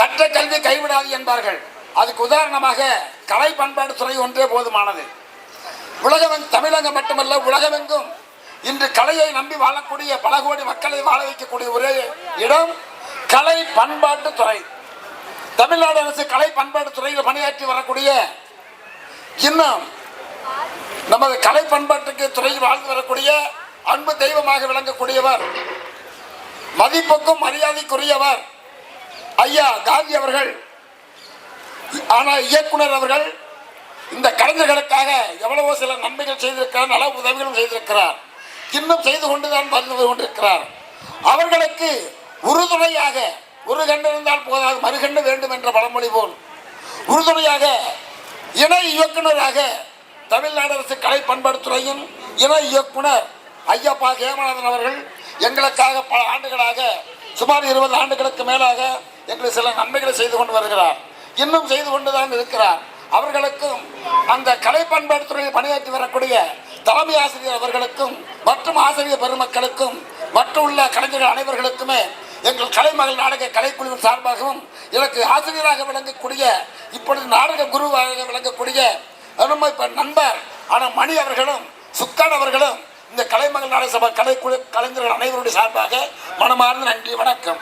கற்ற கல்வி கைவிடாது என்பார்கள். அதுக்கு உதாரணமாக கலை பண்பாடு துறை ஒன்றே போதுமானது. உலகம் தமிழகம் மட்டுமல்ல உலகமெங்கும் இன்று கலையை நம்பி வாழக்கூடிய பல கோடி மக்களை வாழ வைக்கக்கூடிய ஒரே இடம் கலை பண்பாட்டு துறை. தமிழ்நாடு அரசு கலை பண்பாட்டு துறையில் பணியாற்றி வரக்கூடிய இன்னும் நமது கலை பண்பாட்டுக்கு துறையில் வாழ்ந்து வரக்கூடிய அன்பு தெய்வமாக விளங்கக்கூடியவர் மதிப்புக்கும் மரியாதைக்குரியவர் ஐயா காந்தி அவர்கள் ஆனால் இயக்குனர் அவர்கள் இந்த கலைஞர்களுக்காக எவ்வளவோ சில நன்மைகள் செய்திருக்கிறார் நல உதவிகளும் செய்திருக்கிறார். இன்னும் செய்து கொண்டுதான் வந்து கொண்டிருக்கிறார். அவர்களுக்கு உறுதுணையாக ஒரு கண்டு இருந்தால் போதாது மறுகண்டு வேண்டும் என்ற பழமொழி போல். உறுதுணையாக இணை இயக்குனராக தமிழ்நாடு அரசு கலை பண்பாட்டுத்துறையின் இணை இயக்குனர் ஐயப்பா ஹேமநாதன் அவர்கள் எங்களுக்காக பல ஆண்டுகளாக சுமார் இருபது ஆண்டுகளுக்கு மேலாக எங்களுக்கு சில நன்மைகளை செய்து கொண்டு வருகிறார். இன்னும் செய்து கொண்டுதான் இருக்கிறார். அவர்களுக்கும் அந்த கலை பண்பாட்டுத்துறையில் பணியாற்றி வரக்கூடிய தலைமை ஆசிரியர் அவர்களுக்கும் மற்றும் ஆசிரியர் பெருமக்களுக்கும் மற்றும் உள்ள கலைஞர்கள் அனைவர்களுக்குமே எங்கள் கலைமகள் நாடக கலைக்குழுவின் சார்பாகவும் எனக்கு ஆசிரியராக விளங்கக்கூடிய இப்பொழுது நாடக குருவாக விளங்கக்கூடிய அருமை இப்போ நண்பர் ஆனால் மணி அவர்களும் சுக்கான் அவர்களும் இந்த கலைமகள் நாடக சபை கலைக்குழு கலைஞர்கள் அனைவருடைய சார்பாக மனமார்ந்த நன்றி வணக்கம்.